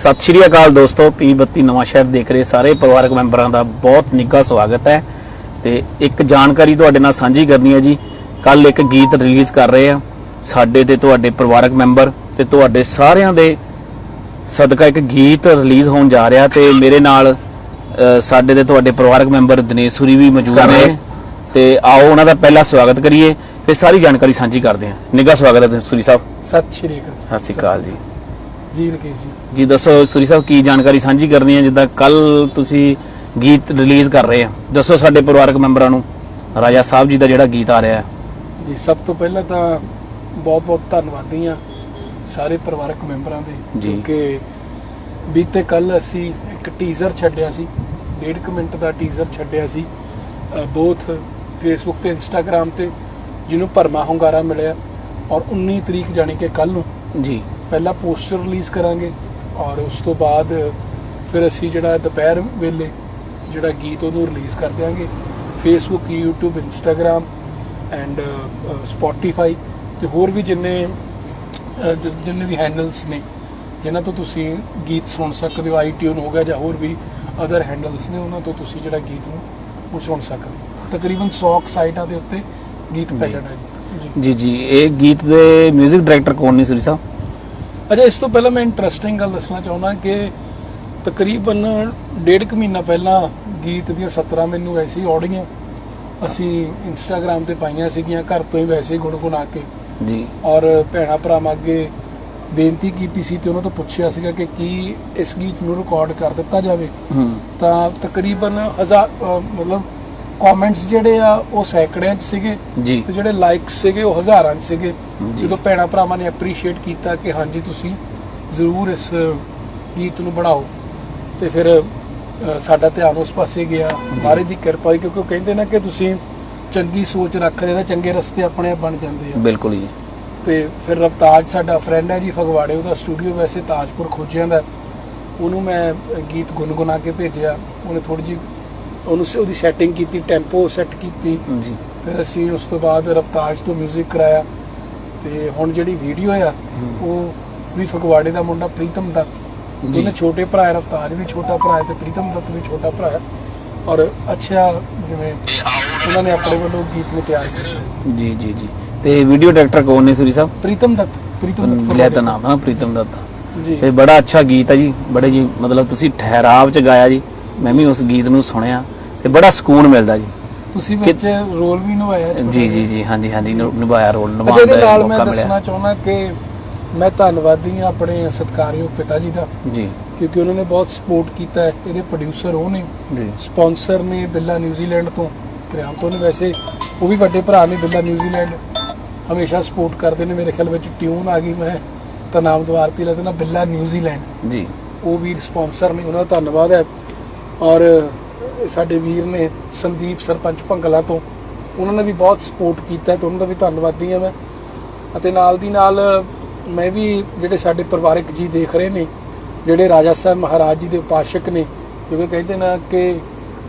ਸਤਿ ਸ਼੍ਰੀ ਅਕਾਲ ਦੋਸਤੋ P32 ਨਵਾਂ ਸ਼ਹਿਰ ਦੇਖ ਰਹੇ ਸਾਰੇ ਪਰਿਵਾਰਕ ਮੈਂਬਰਾਂ ਦਾ ਬਹੁਤ ਨਿੱਘਾ ਸਵਾਗਤ ਹੈ ਤੇ ਇੱਕ ਜਾਣਕਾਰੀ ਤੁਹਾਡੇ ਨਾਲ ਸਾਂਝੀ ਕਰਨੀ ਹੈ ਜੀ। ਕੱਲ ਇੱਕ ਗੀਤ ਰਿਲੀਜ਼ ਕਰ ਰਹੇ ਆ ਸਾਡੇ ਤੇ ਤੁਹਾਡੇ ਪਰਿਵਾਰਕ ਮੈਂਬਰ ਤੇ ਤੁਹਾਡੇ ਸਾਰਿਆਂ ਦੇ ਸਦਕਾ ਇੱਕ ਗੀਤ ਰਿਲੀਜ਼ ਹੋਣ ਜਾ ਰਿਹਾ ਤੇ ਮੇਰੇ ਨਾਲ ਸਾਡੇ ਦੇ ਤੁਹਾਡੇ ਪਰਿਵਾਰਕ ਮੈਂਬਰ ਦਿਨੇਸ਼ ਸੂਰੀ ਵੀ ਮੌਜੂਦ ਨੇ। ਤੇ ਆਓ ਉਹਨਾਂ ਦਾ ਪਹਿਲਾ ਸਵਾਗਤ ਕਰੀਏ ਫਿਰ ਸਾਰੀ ਜਾਣਕਾਰੀ ਸਾਂਝੀ ਕਰਦੇ ਹਾਂ। ਨਿੱਘਾ ਸਵਾਗਤ ਹੈ ਸੂਰੀ ਸਾਹਿਬ। ਸਤਿ ਸ਼੍ਰੀ ਅਕਾਲ। ਸਤਿ ਸ਼੍ਰੀ ਅਕਾਲ ਜੀ। ਜੀ ਰਕੇਸ਼ ਜੀ ਜੀ ਦੱਸੋ ਸੂਰੀ ਸਾਹਿਬ ਕੀ ਜਾਣਕਾਰੀ ਸਾਂਝੀ ਕਰਨੀ ਹੈ ਜਿੱਦਾਂ ਕੱਲ ਤੁਸੀਂ ਗੀਤ ਰਿਲੀਜ਼ ਕਰ ਰਹੇ ਆ ਦੱਸੋ ਸਾਡੇ ਪਰਿਵਾਰਕ ਮੈਂਬਰਾਂ ਨੂੰ ਰਾਜਾ ਸਾਹਿਬ ਜੀ ਦਾ ਜਿਹੜਾ ਗੀਤ ਆ ਰਿਹਾ ਹੈ। ਜੀ ਸਭ ਤੋਂ ਪਹਿਲਾਂ ਤਾਂ ਬਹੁਤ ਬਹੁਤ ਧੰਨਵਾਦੀ ਹਾਂ ਸਾਰੇ ਪਰਿਵਾਰਕ ਮੈਂਬਰਾਂ ਦੇ ਜੀ। ਕਿ ਬੀਤੇ ਕੱਲ ਅਸੀਂ ਇੱਕ ਟੀਜ਼ਰ ਛੱਡਿਆ ਸੀ ਡੇਢ ਕੁ ਮਿੰਟ ਦਾ ਟੀਜ਼ਰ ਛੱਡਿਆ ਸੀ ਬੋਥ ਫੇਸਬੁੱਕ ਤੇ ਇੰਸਟਾਗ੍ਰam ਤੇ ਜਿਹਨੂੰ ਭਰਮਾ ਹੁੰਗਾਰਾ ਮਿਲਿਆ ਔਰ 19 ਤਰੀਕ ਜਾਣੀ ਕਿ ਕੱਲ ਨੂੰ ਜੀ। ਪਹਿਲਾ ਪੋਸਟਰ ਰਿਲੀਜ਼ ਕਰਾਂਗੇ ਔਰ ਉਸ ਤੋਂ ਬਾਅਦ ਫਿਰ ਅਸੀਂ ਜਿਹੜਾ ਦੁਪਹਿਰ ਵੇਲੇ ਜਿਹੜਾ ਗੀਤ ਉਹਨੂੰ ਰਿਲੀਜ਼ ਕਰ ਦਿਆਂਗੇ। Facebook YouTube Instagram and Spotify ਤੇ ਹੋਰ ਵੀ ਜਿੰਨੇ ਜਿੰਨੇ ਵੀ ਹੈਂਡਲਸ ਨੇ ਜਿਨ੍ਹਾਂ ਤੋਂ ਤੁਸੀਂ ਗੀਤ ਸੁਣ ਸਕਦੇ ਹੋ iTunes ਹੋ ਗਿਆ ਜਾਂ ਹੋਰ ਵੀ ਅਦਰ ਹੈਂਡਲਸ ਨੇ ਉਹਨਾਂ ਤੋਂ ਤੁਸੀਂ ਜਿਹੜਾ ਗੀਤ ਨੂੰ ਉਹ ਸੁਣ ਸਕਦੇ ਹੋ। ਤਕਰੀਬਨ 100 ਕੁ ਸਾਈਟਾਂ ਦੇ ਉੱਤੇ ਗੀਤ ਪੈ। ਜਾਣਾ ਜੀ। ਜੀ ਜੀ। ਇਹ ਗੀਤ ਦੇ 뮤직 ਡਾਇਰੈਕਟਰ ਕੌਣ ਨੇ ਸੂਰੀ ਸਾਹਿਬ? ਅੱਛਾ ਇਸ ਤੋਂ ਪਹਿਲਾਂ ਮੈਂ ਇੰਟਰਸਟਿੰਗ ਗੱਲ ਦੱਸਣਾ ਚਾਹੁੰਦਾ ਕਿ ਤਕਰੀਬਨ ਡੇਢ ਕੁ ਮਹੀਨਾ ਪਹਿਲਾਂ ਗੀਤ ਦੀਆਂ 17 ਮੈਨੂੰ ਹੀ ਆਡੀਆਂ ਅਸੀਂ ਇੰਸਟਾਗ੍ਰam ਤੇ ਪਾਈਆਂ ਸੀਗੀਆਂ ਘਰ ਤੋਂ ਹੀ ਵੈਸੇ ਗੁਣਗੁਣਾ ਕੇ। ਜੀ। ਔਰ ਭੈਣਾ ਭਰਾਵਾਂ ਅੱਗੇ ਬੇਨਤੀ ਕੀਤੀ ਸੀ ਤੇ ਉਹਨਾਂ ਤੋਂ ਪੁੱਛਿਆ ਸੀਗਾ ਕਿ ਕੀ ਇਸ ਗੀਤ ਨੂੰ ਰਿਕਾਰਡ ਕਰ ਦਿੱਤਾ ਜਾਵੇ। ਹੂੰ। ਤਾਂ ਤਕਰੀਬਨ ਹਜ਼ਾਰ ਮਤਲਬ ਕਮੈਂਟਸ ਜਿਹੜੇ ਆ ਉਹ ਸੈਂਕੜਿਆਂ 'ਚ ਸੀਗੇ ਜੀ। ਤੇ ਜਿਹੜੇ ਲਾਈਕਸ ਸੀਗੇ ਉਹ ਹਜ਼ਾਰਾਂ 'ਚ ਸੀਗੇ। ਜਦੋਂ ਭੈਣਾ ਭਰਾਵਾਂ ਨੇ ਐਪਰੀਸ਼ੀਏਟ ਕੀਤਾ ਕਿ ਹਾਂਜੀ ਤੁਸੀਂ ਜ਼ਰੂਰ ਇਸ ਗੀਤ ਨੂੰ ਬਣਾਓ। ਤੇ ਫਿਰ ਸਾਡਾ ਧਿਆਨ ਉਸ ਪਾਸੇ ਗਿਆ। ਮਹਾਰਾਜ ਦੀ ਕਿਰਪਾ ਹੋਈ ਕਿਉਂਕਿ ਕਹਿੰਦੇ ਨੇ ਕਿ ਤੁਸੀਂ ਚੰਗੀ ਸੋਚ ਰੱਖਦੇ ਤਾਂ ਚੰਗੇ ਰਸਤੇ ਆਪਣੇ ਆਪ ਬਣ ਜਾਂਦੇ ਆ। ਬਿਲਕੁਲ ਜੀ। ਤੇ ਫਿਰ ਰਫਤਾਜ ਸਾਡਾ ਫਰੈਂਡ ਹੈ ਜੀ ਫਗਵਾੜੇ ਉਹਦਾ ਸਟੂਡੀਓ ਵੈਸੇ ਤਾਜਪੁਰ ਖੋਜਿਆਂ ਦਾ। ਉਹਨੂੰ ਮੈਂ ਗੀਤ ਗੁੰਗੁਣਾ ਕੇ ਭੇਜਿਆ। ਉਹਨੇ ਥੋੜੀ ਜੀ ਉਹਨੂੰ ਸ- ਉਹਦੀ ਸੈਟਿੰਗ ਕੀਤੀ ਟੈਂਪੋ ਸੈੱਟ ਕੀਤੀ। ਜੀ ਫਿਰ ਅਸੀਂ ਉਸ ਤੋਂ ਬਾਅਦ ਰਫਤਾਜ ਤੋਂ 뮤직 ਕਰਾਇਆ। ਤੇ ਹੁਣ ਜਿਹੜੀ ਵੀਡੀਓ ਆ ਉਹ ਵੀ ਫਗਵਾੜੇ ਦਾ ਮੁੰਡਾ ਪ੍ਰੀਤਮ ਦੱਤ ਜੀ। ਉਹਨੇ ਛੋਟੇ ਭਰਾ ਹੈ ਰਫਤਾਜ ਵੀ ਛੋਟਾ ਭਰਾ ਹੈ ਤੇ ਪ੍ਰੀਤਮ ਦੱਤ ਵੀ ਛੋਟਾ ਭਰਾ ਹੈ। ਔਰ ਅੱਛਾ ਜਿਵੇਂ ਉਹਨਾਂ ਨੇ ਆਪਣੇ ਵੱਲੋਂ ਗੀਤ ਨੂੰ ਤਿਆਰ ਕੀਤਾ। ਜੀ ਜੀ ਜੀ। ਤੇ ਵੀਡੀਓ ਡਾਇਰੈਕਟਰ ਕੌਣ ਨੇ ਸੂਰੀ ਸਾਹਿਬ? ਪ੍ਰੀਤਮ ਦੱਤ ਪ੍ਰੀਤਮ ਦੱਤ ਲੈ ਤਾਂ ਨਾਮ ਹੈ ਪ੍ਰੀਤਮ ਦੱਤ ਜੀ। ਤੇ ਬੜਾ ਅੱਛਾ ਗੀਤ ਹੈ ਜੀ। ਬੜੇ ਜੀ ਮਤਲਬ ਤੁਸੀਂ ਠਹਿਰਾਵ ਚ ਗਾਇਆ ਜੀ। ਮੈਂ ਵੀ ਉਸ ਗੀਤ ਨੂੰ ਸੁਣਿਆ। ਤੇ ਬੜਾ ਸਕੂਨ ਮਿਲਦਾ ਜੀ। ਤੁਸੀਂ ਵਿੱਚ ਰੋਲ ਵੀ ਨਿਭਾਇਆ ਛੋਟਾ ਜੀ ਜੀ। ਜੀ ਹਾਂਜੀ ਹਾਂਜੀ ਨਿ- ਨਿਭਾਇਆ ਰੋਲ ਨਿਭਾਉਣ ਇਹਦੇ ਦਾ ਨਾਲ ਮੈਂ ਮੌਕਾ ਦੱਸਣਾ ਮਿਲਿਆ ਚਾਹੁੰਦਾ ਕਿ ਮੈਂ ਧੰਨਵਾਦੀ ਹਾਂ ਆਪਣੇ ਸਤਿਕਾਰਯੋਗ ਪਿਤਾ ਜੀ ਦਾ। ਜੀ। ਕਿਉਂਕਿ ਉਹਨਾਂ ਨੇ ਬਹੁਤ ਸਪੋਰਟ ਕੀਤਾ ਹੈ ਇਹਦੇ ਪ੍ਰੋਡਿਊਸਰ ਉਹ ਨੇ। ਜੀ। ਸਪਾਂਸਰ ਨੇ ਬਿੱਲਾ ਨਿਊਜ਼ੀਲੈਂਡ ਤੋਂ ਕਰਿਆਮ ਤੋਂ ਨੇ ਵੈਸੇ। ਉਹ ਵੀ ਵੱਡੇ ਭਰਾ ਨੇ ਬਿੱਲਾ ਨਿਊਜ਼ੀਲੈਂਡ ਹਮੇਸ਼ਾ ਸਪੋਰਟ ਕਰਦੇ ਨੇ ਮੇਰੇ ਖਿਆਲ ਵਿੱਚ ਟਿਊਨ ਆ ਗਈ ਮੈਂ। ਤਾਂ ਨਾਮ ਦਵਾਰਤੀ ਲਾ ਦੇਣਾ ਬਿੱਲਾ ਨਿਊਜ਼ੀਲੈਂਡ ਜੀ। ਉਹ ਵੀਰ ਸਪਾਂਸਰ ਨੇ ਉਹਨਾਂ ਦਾ ਧੰਨਵਾਦ ਹੈ। ਔਰ ਸਾਡੇ ਵੀਰ ਨੇ ਸੰਦੀਪ ਸਰਪੰਚ ਭੰਗਲਾ ਤੋਂ ਉਹਨਾਂ ਨੇ ਵੀ ਬਹੁਤ ਸਪੋਰਟ ਕੀਤਾ ਤੇ ਉਹਨਾਂ ਦਾ ਵੀ ਧੰਨਵਾਦੀ ਹਾਂ ਮੈਂ ਅਤੇ ਨਾਲ ਦੀ ਨਾਲ ਮੈਂ ਵੀ ਜਿਹੜੇ ਸਾਡੇ ਪਰਿਵਾਰਕ ਜੀ ਦੇਖ ਰਹੇ ਨੇ ਜਿਹੜੇ ਰਾਜਾ ਸਾਹਿਬ ਮਹਾਰਾਜ ਜੀ ਦੇ ਉਪਾਸ਼ਕ ਨੇ ਕਿਉਂਕਿ ਕਹਿੰਦੇ ਨਾ ਕਿ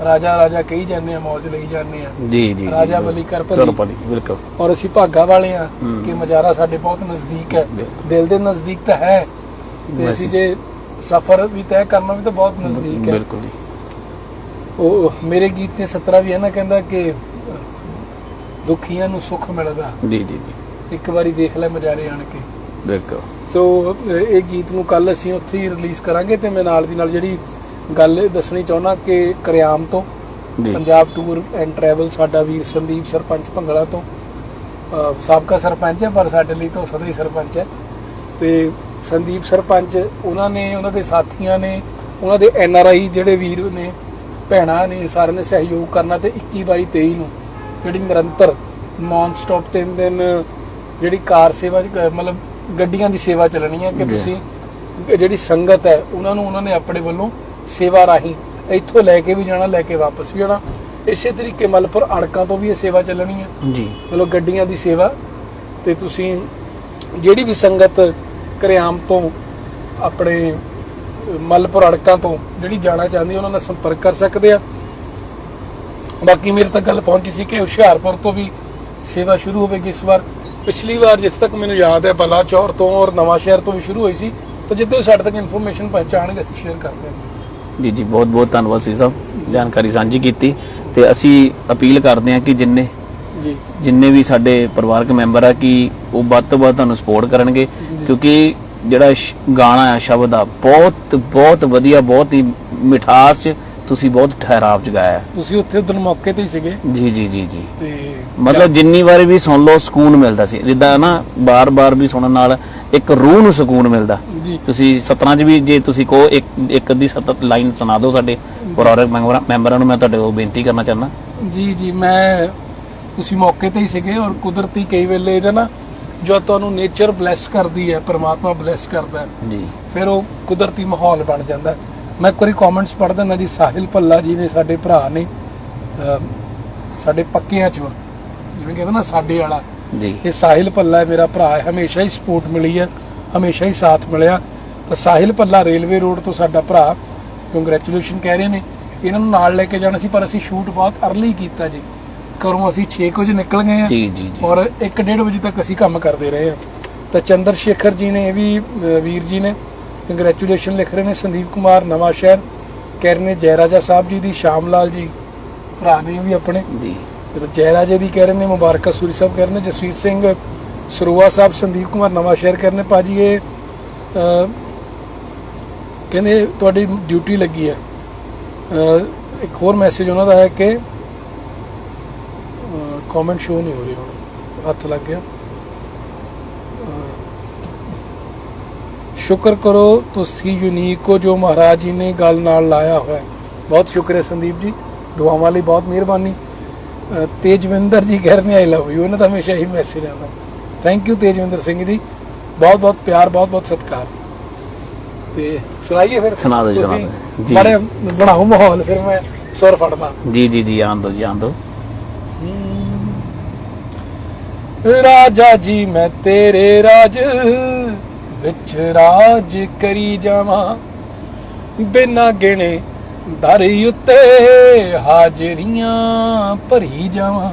ਰਾਜਾ ਰਾਜਾ ਕਹੀ ਜਾਂਦੇ ਆ ਮੌਜ ਲਈ ਜਾਂਦੇ ਆ ਜੀ ਜੀ ਰਾਜਾ ਬਲੀ ਕਰ ਭਲੀ। ਕਰ ਭਲੀ ਬਿਲਕੁਲ ਔਰ ਅਸੀਂ ਭਾਗਾ ਵਾਲੇ ਆ। ਕਿ ਮਜਾਰਾ ਸਾਡੇ ਬਹੁਤ ਨਜ਼ਦੀਕ ਹੈ। ਦਿਲ ਦੇ ਨਜ਼ਦੀਕ ਤਾਂ ਹੈ ਤੇ। ਅਸੀਂ ਜੇ ਸਫ਼ਰ ਵੀ ਤੈਅ ਕਰਨਾ ਵੀ ਤਾਂ ਬਹੁਤ ਨਜ਼ਦੀਕ ਹੈ ਬਿਲਕੁਲ ਜੀ ਉਹ ਮੇਰੇ ਗੀਤ ਤੇ 17 ਵੀ ਹੈ ਨਾ ਕਹਿੰਦਾ ਕਿ ਦੁਖੀਆਂ ਨੂੰ ਸੁੱਖ ਮਿਲਦਾ। ਜੀ ਜੀ ਜੀ। ਇੱਕ ਵਾਰੀ ਦੇਖ ਲੈ ਮਜਾਰੇ ਆਣ ਕੇ। ਬਿਲਕੁਲ। ਸੋ ਇਹ ਗੀਤ ਨੂੰ ਕੱਲ ਅਸੀਂ ਉੱਥੇ ਹੀ ਰਿਲੀਜ਼ ਕਰਾਂਗੇ ਤੇ ਮੈਂ ਨਾਲ ਦੀ ਨਾਲ ਜਿਹੜੀ ਗੱਲ ਦੱਸਣੀ ਚਾਹੁੰਦਾ ਕਿ ਕਰਿਆਮ ਤੋਂ ਪੰਜਾਬ ਟੂਰ ਐਂਡ ਟਰੈਵਲ ਸਾਡਾ ਵੀਰ ਸੰਦੀਪ ਸਰਪੰਚ ਭੰਗਲਾ ਤੋਂ ਸਾਬਕਾ ਸਰਪੰਚ ਹੈ ਪਰ ਸਾਡੇ ਲਈ ਤਾਂ ਸਦਾ ਹੀ ਸਰਪੰਚ ਹੈ। ਤੇ ਸੰਦੀਪ ਸਰਪੰਚ ਉਹਨਾਂ ਨੇ ਉਹਨਾਂ ਦੇ ਸਾਥੀਆਂ ਨੇ ਉਹਨਾਂ ਦੇ ਐਨ ਆਰ ਆਈ ਜਿਹੜੇ ਵੀਰ ਨੇ ਭੈਣਾਂ ਨੇ ਸਾਰਿਆਂ ਨੇ ਸਹਿਯੋਗ ਕਰਨਾ ਤੇ 21 22 23 ਨੂੰ ਜਿਹੜੀ ਨਿਰੰਤਰ ਨੌਨ ਸਟਾਪ ਤਿੰਨ ਦਿਨ ਜਿਹੜੀ ਕਾਰ ਸੇਵਾ ਮਤਲਬ ਗੱਡੀਆਂ ਦੀ ਸੇਵਾ ਚੱਲਣੀ ਹੈ ਕਿ। ਤੁਸੀਂ ਜਿਹੜੀ ਸੰਗਤ ਹੈ ਉਹਨਾਂ ਨੂੰ ਉਹਨਾਂ ਨੇ ਆਪਣੇ ਵੱਲੋਂ ਸੇਵਾ ਰਾਹੀਂ ਇੱਥੋਂ ਲੈ ਕੇ ਵੀ ਜਾਣਾ ਲੈ ਕੇ ਵਾਪਸ ਵੀ ਜਾਣਾ ਇਸੇ ਤਰੀਕੇ ਮਲਪੁਰ ਅੜਕਾਂ ਤੋਂ ਵੀ ਇਹ ਸੇਵਾ ਚੱਲਣੀ ਹੈ। ਜੀ। ਮਤਲਬ ਗੱਡੀਆਂ ਦੀ ਸੇਵਾ ਤੇ ਤੁਸੀਂ ਜਿਹੜੀ ਵੀ ਸੰਗਤ ਕਰਿਆਮ ਤੋਂ ਆਪਣੇ ਮਲਪੁਰ ਅੜਕਾਂ ਤੋਂ ਜਿਹੜੀ ਜਾਣਾ ਚਾਹੁੰਦੀ ਹੈ, ਉਹਨਾਂ ਨਾਲ ਸੰਪਰਕ ਕਰ ਸਕਦੇ ਆ। ਬਾਕੀ ਮੇਰੇ ਤੱਕ ਗੱਲ ਪਹੁੰਚੀ ਸੀ ਕਿ ਹੁਸ਼ਿਆਰਪੁਰ ਤੋਂ ਵੀ ਸੇਵਾ ਸ਼ੁਰੂ ਹੋਵੇਗੀ ਇਸ ਵਾਰ। ਪਿਛਲੀ ਵਾਰ ਜਿਸ ਤੱਕ ਮੈਨੂੰ ਯਾਦ ਹੈ ਬਲਾਚੌਰ ਤੋਂ ਔਰ ਨਵਾਂ ਸ਼ਹਿਰ ਤੋਂ ਵੀ ਸ਼ੁਰੂ ਹੋਈ ਸੀ ਤਾਂ ਜਿੱਦੋਂ ਸਾਡੇ ਤੱਕ ਇਨਫੋਰਮੇਸ਼ਨ ਪਹੁੰਚਾਣਗੇ ਅਸੀਂ ਸ਼ੇਅਰ ਕਰ ਦਿਆਂਗੇ ਜੀ ਜੀ ਬਹੁਤ ਬਹੁਤ ਧੰਨਵਾਦ ਸੀ ਸਾਹਿਬ ਜਾਣਕਾਰੀ ਸਾਂਝੀ ਕੀਤੀ ਤੇ ਅਸੀਂ ਅਪੀਲ ਕਰਦੇ ਹਾਂ ਕਿ ਜਿੰਨੇ ਜੀ। ਜਿੰਨੇ ਵੀ ਸਾਡੇ ਪਰਿਵਾਰਕ ਮੈਂਬਰ ਆ ਕਿ ਉਹ ਵੱਧ ਤੋਂ ਵੱਧ ਤੁਹਾਨੂੰ ਸਪੋਰਟ ਕਰਨਗੇ ਕਿਉਂਕਿ ਜਿਹੜਾ ਗਾਣਾ ਆ ਸ਼ਬਦ ਆ ਬਹੁਤ ਬਹੁਤ ਵਧੀਆ ਬਹੁਤ ਹੀ ਮਿਠਾਸ ਚ ਤੁਸੀਂ ਬਹੁਤ ਠਹਿਰਾਵ ਚ ਗਾਇਆ। ਤੁਸੀਂ ਉੱਥੇ ਉਦੋਂ ਮੌਕੇ ਤੇ ਹੀ ਸੀਗੇ? ਜੀ ਜੀ ਜੀ ਜੀ। ਤੇ ਮਤਲਬ ਜਿੰਨੀ ਵਾਰੀ ਵੀ ਸੁਣ ਲਓ ਸਕੂਨ ਮਿਲਦਾ ਸੀ। ਜਿੱਦਾਂ ਨਾ ਬਾਰ-ਬਾਰ ਵੀ ਸੁਣਨ ਨਾਲ ਇੱਕ ਰੂਹ ਨੂੰ ਸਕੂਨ ਮਿਲਦਾ। ਤੁਸੀਂ ਸਤਰਾਂ ਚ ਵੀ ਜੇ ਤੁਸੀਂ ਕਹੋ ਇੱਕ ਇੱਕ ਅੱਧੀ ਸਤਤ ਲਾਈਨ ਸੁਣਾ ਦਿਓ ਸਾਡੇ ਪਰਿਵਾਰਕ ਮੈਂਬਰਾਂ- ਮੈਂਬਰਾਂ ਨੂੰ ਮੈਂ ਤੁਹਾਡੇ ਕੋਲ ਬੇਨਤੀ ਕਰਨਾ ਚਾਹੁੰਦਾ। ਜੀ ਜੀ ਮੈਂ ਤੁਸੀਂ ਮੌਕੇ ਤੇ ਹੀ ਸੀਗੇ ਔਰ ਕੁਦਰਤੀ ਕਈ ਵੇਲੇ ਇਹਦਾ ਨਾ ਜੋ ਤੁਹਾਨੂੰ ਨੇਚਰ ਬਲੈਸ ਕਰਦੀ ਹੈ ਪ੍ਰਮਾਤਮਾ ਬਲੈਸ ਕਰਦਾ ਹੈ ਜੀ। ਫਿਰ ਉਹ ਕੁਦਰਤੀ ਮਾਹੌਲ ਬਣ ਜਾਂਦਾ। ਮੈਂ ਵਾਰੀ ਕਮੈਂਟਸ ਪੜ੍ਹ ਦਿੰਦਾ ਜੀ ਸਾਹਿਲ ਭੱਲਾ ਜੀ ਨੇ ਸਾਡੇ ਭਰਾ ਨੇ ਸਾਡੇ ਪੱਕਿਆਂ ਚੋਂ ਜਿਵੇਂ ਕਹਿੰਦੇ ਨਾ ਸਾਡੇ ਵਾਲਾ। ਜੀ। ਇਹ ਸਾਹਿਲ ਭੱਲਾ ਮੇਰਾ ਭਰਾ ਹੈ ਹਮੇਸ਼ਾ ਹੀ ਸਪੋਰਟ ਮਿਲੀ ਹੈ ਹਮੇਸ਼ਾ ਹੀ ਸਾਥ ਮਿਲਿਆ। ਤਾਂ ਸਾਹਿਲ ਭੱਲਾ ਰੇਲਵੇ ਰੋਡ ਤੋਂ ਸਾਡਾ ਭਰਾ ਕੰਗ੍ਰੈਚੁਲੇਸ਼ਨ ਕਹਿ ਰਹੇ ਨੇ। ਇਹਨਾਂ ਨੂੰ ਨਾਲ ਲੈ ਕੇ ਜਾਣਾ ਸੀ ਪਰ ਅਸੀਂ ਸ਼ੂਟ ਬਹੁਤ ਅਰਲੀ ਕੀਤਾ ਜੀ। ਘਰੋਂ ਅਸੀਂ 6 ਵਜੇ ਨਿਕਲ ਗਏ ਹਾਂ ਜੀ ਜੀ ਜੀ। ਔਰ 1:30 ਵਜੇ ਤੱਕ ਅਸੀਂ ਕੰਮ ਕਰਦੇ ਰਹੇ ਹਾਂ। ਤਾਂ ਚੰਦਰ ਸ਼ੇਖਰ ਜੀ ਨੇ ਇਹ ਵੀ ਵੀਰ ਜੀ ਨੇ ਕੰਗ੍ਰੈਚੁਲੇਸ਼ਨ ਲਿਖ ਰਹੇ ਨੇ। ਸੰਦੀਪ ਕੁਮਾਰ ਨਵਾਂ ਸ਼ਹਿਰ ਕਹਿ ਰਹੇ ਨੇ ਜੈਰਾਜਾ ਸਾਹਿਬ ਜੀ ਦੀ ਸ਼ਾਮ ਲਾਲ ਜੀ ਭਰਾ ਨੇ ਵੀ ਆਪਣੇ। ਜੀ। ਤੇ ਜੈਰਾਜੇ ਦੀ ਕਹਿ ਰਹੇ ਨੇ ਮੁਬਾਰਕਾ ਸੂਰੀ ਸਾਹਿਬ ਕਹਿ ਰਹੇ ਨੇ ਜਸਵੀਰ ਸਿੰਘ ਸਰੂਆ ਸਾਹਿਬ ਸੰਦੀਪ ਕੁਮਾਰ ਨਵਾਂ ਸ਼ਹਿਰ ਕਹਿ ਰਹੇ ਨੇ ਭਾਜੀ ਇਹ ਅਹ, ਕਹਿੰਦੇ ਤੁਹਾਡੀ ਡਿਊਟੀ ਲੱਗੀ ਹੈ। ਅਹ, ਇੱਕ ਹੋਰ ਮੈਸੇਜ ਉਹਨਾਂ ਦਾ ਹੈ ਕਿ ਕਮੈਂਟ ਸ਼ੋ ਨਹੀਂ ਹੋ ਰਹੀ ਹੁਣ। ਹੱਥ ਲੱਗ ਗਿਆ। ਸ਼ੁਕਰ ਕਰੋ ਤੁਸੀਂ ਯੂਨੀਕ ਹੋ ਜੋ ਮਹਾਰਾਜ ਜੀ ਨੇ ਗੱਲ ਨਾਲ ਲਾਇਆ ਹੋਇਆ ਹੈ। ਬਹੁਤ ਸ਼ੁਕਰੀਆ ਸੰਦੀਪ ਜੀ। ਦੁਆਵਾਂ ਲਈ ਬਹੁਤ ਮਿਹਰਬਾਨੀ। ਤੇਜਵਿੰਦਰ ਜੀ ਕਹਿ ਰਹੇ ਨੇ ਆਈ ਲਵ ਯੂ ਇਹਨਾਂ ਦਾ ਹਮੇਸ਼ਾ ਹੀ ਮੈਸੇਜ ਆਉਂਦਾ। Thank you Tejwinder Singh ji. ਬਹੁਤ ਬਹੁਤ ਪਿਆਰ ਬਹੁਤ ਬਹੁਤ ਸਤਿਕਾਰ। ਤੇ ਸੁਣਾਈਏ ਫਿਰ? ਸੁਣਾ ਦਿਓ ਜੀ। ਬੜੇ ਬਣਾਓ ਮਾਹੌਲ ਫਿਰ ਮੈਂ ਸੁਰ ਫੜਦਾ। ਜੀ ਜੀ ਜੀ ਆਨ ਦੋ ਜੀ ਆਨ ਦੋ ਰਾਜਾ ਜੀ ਮੈਂ ਤੇਰੇ ਰਾਜ ਵਿੱਚ ਰਾਜ ਕਰੀ ਜਾਵਾਂ। ਬਿਨਾ ਗਿਣੇ ਦਰ ਉੱਤੇ ਹਾਜ਼ਰੀਆਂ ਭਰੀ ਜਾਵਾਂ।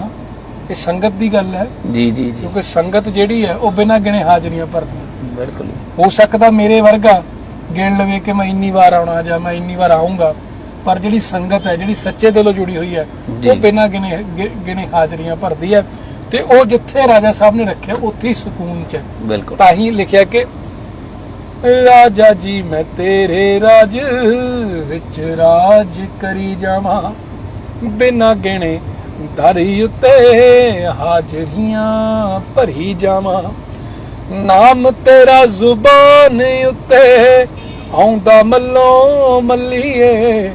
ਇਹ ਸੰਗਤ ਦੀ ਗੱਲ ਹੈ। ਜੀ ਜੀ ਜੀ। ਕਿਉਂਕਿ ਸੰਗਤ ਜਿਹੜੀ ਹੈ ਉਹ ਬਿਨਾ ਗਿਣੇ ਹਾਜ਼ਰੀਆਂ ਭਰਦੀ ਹੈ। ਬਿਲਕੁਲ। ਹੋ ਸਕਦਾ ਮੇਰੇ ਵਰਗਾ ਗਿਣ ਲਵੇ ਕਿ ਮੈਂ ਇੰਨੀ ਵਾਰ ਆਉਣਾ ਜਾਂ ਮੈਂ ਇੰਨੀ ਵਾਰ ਆਉਂਗਾ ਪਰ ਜਿਹੜੀ ਸੰਗਤ ਹੈ ਜਿਹੜੀ ਸੱਚੇ ਦਿਲੋਂ ਜੁੜੀ ਹੋਈ ਹੈ। ਉਹ ਬਿਨਾਂ ਗਿਣੇ ਗਿਣੇ ਹਾਜ਼ਰੀਆਂ ਭਰਦੀ ਹੈ। ਤੇ ਉਹ ਜਿੱਥੇ ਰਾਜਾ ਸਾਹਿਬ ਨੇ ਰੱਖਿਆ ਉੱਥੇ ਹੀ ਸਕੂਨ ਚ ਹੈ। ਬਿਲਕੁਲ। ਤਾਂ ਹੀ ਲਿਖਿਆ ਕਿ ਰਾਜਾ ਜੀ ਮੈਂ ਤੇਰੇ ਰਾਜ ਵਿੱਚ ਰਾਜ ਕਰੀ ਜਾਵਾਂ। ਬਿਨਾਂ ਗਿਣੇ ਧਰੀ ਉੱਤੇ ਹਾਜ਼ਰੀਆਂ ਭਰੀ ਜਾਵਾਂ। ਨਾਮ ਤੇਰਾ ਜ਼ੁਬਾਨ ਉੱਤੇ ਆਉਂਦਾ ਮੱਲੋ ਮੱਲੀਏ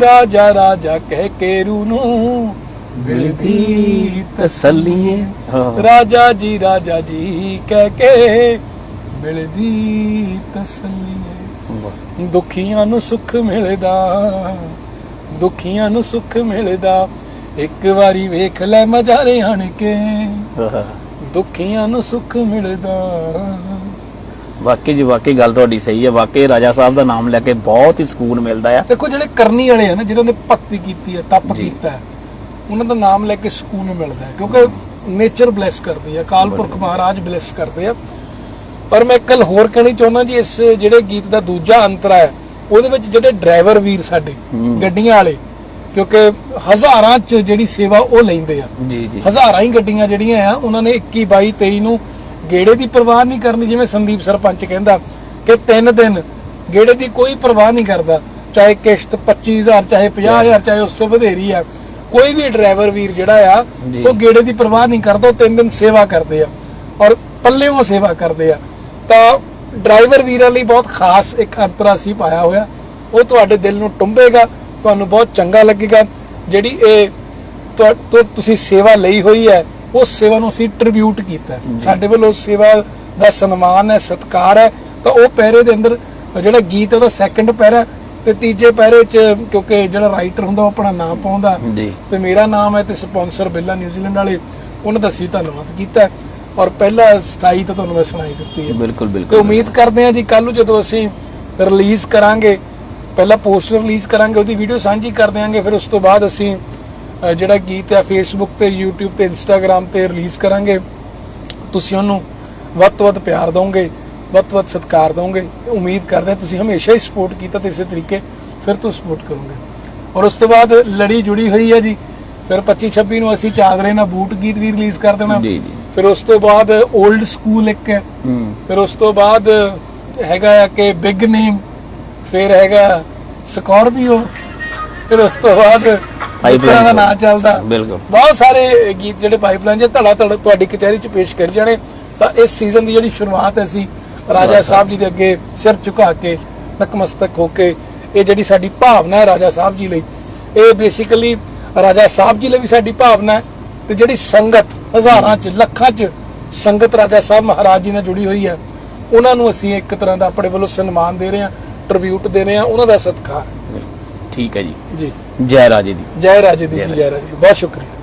ਰਾਜਾ ਰਾਜਾ ਕਹਿ ਕੇ ਰੂ ਨੂੰ ਮਿਲਦੀ ਹਾਂ। ਰਾਜਾ ਜੀ ਰਾਜਾ ਜੀ ਕਹਿ ਕੇ ਮਿਲਦੀ ਤਸੱਲੀ ਦੁਖੀਆਂ ਨੂੰ ਸੁੱਖ ਮਿਲਦਾ ਦੁਖੀਆਂ ਨੂੰ ਸੁੱਖ ਮਿਲਦਾ। ਇੱਕ ਵਾਰੀ ਵੇਖ ਲੈ ਮਜਾਰੇ ਆਣ ਕੇ। ਦੁਖੀਆਂ ਨੂੰ ਸੁੱਖ ਮਿਲਦਾ। ਵਾਕਈ ਜੀ ਵਾਕਈ ਗੱਲ ਤੁਹਾਡੀ ਸਹੀ ਹੈ। ਵਾਕਈ ਰਾਜਾ ਸਾਹਿਬ ਦਾ ਨਾਮ ਲੈ ਕੇ ਬਹੁਤ ਹੀ ਸਕੂਨ ਮਿਲਦਾ ਆ। ਦੇਖੋ ਜਿਹੜੇ ਕਰਨੀ ਵਾਲੇ ਆ ਨਾ ਜਿਨ੍ਹਾਂ ਨੇ ਭਗਤੀ ਕੀਤੀ ਹੈ ਤਪ। ਕੀਤਾ ਹੈ ਉਹਨਾਂ ਦਾ ਨਾਮ ਲੈ ਕੇ ਸਕੂਨ ਮਿਲਦਾ ਹੈ ਕਿਉਂਕਿ ਨੇਚਰ ਬਲੈਸ ਕਰਦੀ ਹੈ ਅਕਾਲ ਪੁਰਖ ਮਹਾਰਾਜ ਬਲੈਸ ਕਰਦੇ ਆ। ਪਰ ਮੈਂ ਇੱਕ ਗੱਲ ਹੋਰ ਕਹਿਣੀ ਚਾਹੁੰਦਾ ਜੀ ਇਸ ਜਿਹੜੇ ਗੀਤ ਦਾ ਦੂਜਾ ਅੰਤਰਾ ਹੈ ਉਹਦੇ ਵਿੱਚ ਜਿਹੜੇ ਡਰਾਈਵਰ ਵੀਰ ਸਾਡੇ। ਗੱਡੀਆਂ ਵਾਲੇ ਕਿਉਂਕਿ ਹਜ਼ਾਰਾਂ ਚ ਜਿਹੜੀ ਸੇਵਾ ਉਹ ਲੈਂਦੇ ਆ। ਜੀ ਜੀ। ਹਜ਼ਾਰਾਂ ਹੀ ਗੱਡੀਆਂ ਜਿਹੜੀਆਂ ਆ ਉਹਨਾਂ ਨੇ 21 22 23 ਨੂੰ ਗੇੜੇ ਦੀ ਪਰਵਾਹ ਨਹੀਂ ਕਰਨੀ ਜਿਵੇਂ ਸੰਦੀਪ ਸਰਪੰਚ ਕਹਿੰਦਾ ਕਿ ਤਿੰਨ ਦਿਨ ਗੇੜੇ ਦੀ ਕੋਈ ਪਰਵਾਹ ਨਹੀਂ ਕਰਦਾ ਚਾਹੇ ਕਿਸ਼ਤ 25000 ਚਾਹੇ 50000 ਚਾਹੇ ਉਸ ਤੋਂ ਵਧੇਰੀ ਆ। ਕੋਈ ਵੀ ਡਰਾਈਵਰ ਵੀਰ ਜਿਹੜਾ ਆ। ਉਹ ਗੇੜੇ ਦੀ ਪਰਵਾਹ ਨਹੀਂ ਕਰਦਾ ਉਹ ਤਿੰਨ ਦਿਨ ਸੇਵਾ ਕਰਦੇ ਆ ਔਰ ਪੱਲੇੋਂ ਸੇਵਾ ਕਰਦੇ ਆ। ਤਾਂ ਡਰਾਈਵਰ ਵੀਰਾਂ ਲਈ ਬਹੁਤ ਖਾਸ ਇੱਕ ਅੰਤਰਾ ਸੀ ਪਾਇਆ ਹੋਇਆ। ਉਹ ਤੁਹਾਡੇ ਦਿਲ ਨੂੰ ਟੁੰਬੇਗਾ ਤੁਹਾਨੂੰ ਬਹੁਤ ਚੰਗਾ ਲੱਗੇਗਾ। ਜਿਹੜੀ ਇਹ ਤੁਸੀਂ ਸੇਵਾ ਲਈ ਹੋਈ ਹੈ ਉਸ ਸੇਵਾ ਨੂੰ ਅਸੀਂ ਟ੍ਰਿਬਿਊਟ ਕੀਤਾ। ਸਾਡੇ ਵੱਲੋਂ ਸੇਵਾ ਦਾ ਸਨਮਾਨ ਹੈ ਸਤਿਕਾਰ ਹੈ। ਤਾਂ ਉਹ ਪਹਿਰੇ ਦੇ ਅੰਦਰ ਜਿਹੜਾ ਗੀਤ ਉਹਦਾ ਸੈਕੰਡ ਪਹਿਰਾ ਤੇ ਤੀਜੇ ਪਹਿਰੇ 'ਚ ਕਿਉਂਕਿ ਜਿਹੜਾ ਰਾਈਟਰ ਹੁੰਦਾ ਉਹ ਆਪਣਾ ਨਾਮ ਪਾਉਂਦਾ। ਜੀ। ਤੇ ਮੇਰਾ ਨਾਮ ਹੈ ਤੇ ਸਪਾਂਸਰ ਬਿੱਲਾ ਨਿਊਜ਼ੀਲੈਂਡ ਵਾਲੇ ਉਹਨਾਂ ਦਾ ਅਸੀਂ ਧੰਨਵਾਦ ਕੀਤਾ। ਔਰ ਪਹਿਲਾ 27 ਤਾਂ ਤੁਹਾਨੂੰ ਮੈਂ ਸੁਣਾਈ ਦਿੱਤੀ ਹੈ। ਬਿਲਕੁਲ ਤੇ ਬਿਲਕੁਲ। ਉਮੀਦ ਕਰਦੇ ਹਾਂ ਜੀ ਕੱਲ ਨੂੰ ਜਦੋਂ ਅਸੀਂ ਰਿਲੀਜ਼ ਕਰਾਂਗੇ ਪਹਿਲਾਂ ਪੋਸਟਰ ਰਿਲੀਜ਼ ਕਰਾਂਗੇ ਉਹਦੀ ਵੀਡੀਓ ਸਾਂਝੀ ਕਰ ਦਿਆਂਗੇ ਫਿਰ ਉਸ ਤੋਂ ਬਾਅਦ ਅਸੀਂ ਜਿਹੜਾ ਗੀਤ ਹੈ ਫੇਸਬੁੱਕ ਤੇ YouTube ਤੇ Instagram ਤੇ ਰਿਲੀਜ਼ ਕਰਾਂਗੇ। ਤੁਸੀਂ ਉਹਨੂੰ ਵੱਧ ਤੋਂ ਵੱਧ ਪਿਆਰ ਦਿਓਗੇ। ਵੱਧ ਤੋਂ ਵੱਧ ਸਤਿਕਾਰ ਦਵੋਗੇ ਉਮੀਦ ਕਰਦੇ ਹਾਂ ਤੁਸੀਂ ਹਮੇਸ਼ਾ ਹੀ ਸਪੋਰਟ ਕੀਤਾ ਤੇ ਇਸੇ ਤਰੀਕੇ ਫਿਰ ਤੋਂ ਸਪੋਰਟ ਕਰੋਗੇ। ਔਰ ਉਸ ਤੋਂ ਬਾਅਦ ਲੜੀ ਜੁੜੀ ਹੋਈ ਹੈ ਜੀ ਫਿਰ 25 26 ਨੂੰ ਅਸੀਂ ਚਾਦਰੇ ਨਾਲ ਬੂਟ ਗੀਤ ਵੀ ਰਿਲੀਜ਼ ਕਰ ਦੇਣਾ। ਜੀ ਜੀ। ਫਿਰ ਉਸ ਤੋਂ ਬਾਅਦ 올ਡ ਸਕੂਲ ਇੱਕ ਹੈ। ਫਿਰ ਉਸ ਤੋਂ ਬਾਅਦ ਹੈਗਾ ਆ ਕਿ ਬਿਗ ਨੇਮ ਫਿਰ ਹੈਗਾ ਸਕੋਰਪੀਓ ਫਿਰ ਉਸ ਤੋਂ ਬਾਅਦ ਪਿਪਲਾਂ ਦਾ ਨਾਂ ਚੱਲਦਾ। ਬਿਲਕੁਲ। ਬਹੁਤ ਸਾਰੇ ਗੀਤ ਜਿਹੜੇ ਪਾਈਪਲਾਈਨ 'ਚ ਧੜਾ ਧੜ ਤੁਹਾਡੀ ਕਚਹਿਰੀ 'ਚ ਪੇਸ਼ ਕਰੀ ਜਾਣੇ ਤਾਂ ਇਸ ਸੀਜ਼ਨ ਦੀ ਜਿਹੜੀ ਸ਼ੁਰੂਆਤ ਹੈ ਅਸੀਂ ਰਾਜਾ ਸਾਹਿਬ ਜੀ ਦੇ ਅੱਗੇ ਸਿਰ ਝੁਕਾ ਕੇ ਨਕਮਸਤਕ ਹੋ ਕੇ ਇਹ ਜਿਹੜੀ ਸਾਡੀ ਭਾਵਨਾ ਹੈ ਰਾਜਾ ਸਾਹਿਬ ਜੀ ਲਈ ਇਹ ਬੇਸਿਕਲੀ ਰਾਜਾ ਸਾਹਿਬ ਜੀ ਲਈ ਵੀ ਸਾਡੀ ਭਾਵਨਾ ਹੈ ਤੇ ਜਿਹੜੀ ਸੰਗਤ ਹਜ਼ਾਰਾਂ 'ਚ ਲੱਖਾਂ 'ਚ ਸੰਗਤ ਰਾਜਾ ਸਾਹਿਬ ਮਹਾਰਾਜ ਜੀ ਨਾਲ ਜੁੜੀ ਹੋਈ ਹੈ ਉਹਨਾਂ ਨੂੰ ਅਸੀਂ ਇੱਕ ਤਰ੍ਹਾਂ ਦਾ ਆਪਣੇ ਵੱਲੋਂ ਸਨਮਾਨ ਦੇ ਰਹੇ ਹਾਂ ਟ੍ਰਿਬਿਊਟ ਦੇ ਰਹੇ ਹਾਂ ਉਹਨਾਂ ਦਾ ਸਤਿਕਾਰ। ਠੀਕ ਹੈ ਜੀ। ਜੀ। ਜੈ ਰਾਜੇ ਦੀ। ਜੈ ਰਾਜੇ ਦੀ ਜੀ ਜੈ ਰਾਜੇ ਦੀ। ਬਹੁਤ ਸ਼ੁਕਰੀਆ।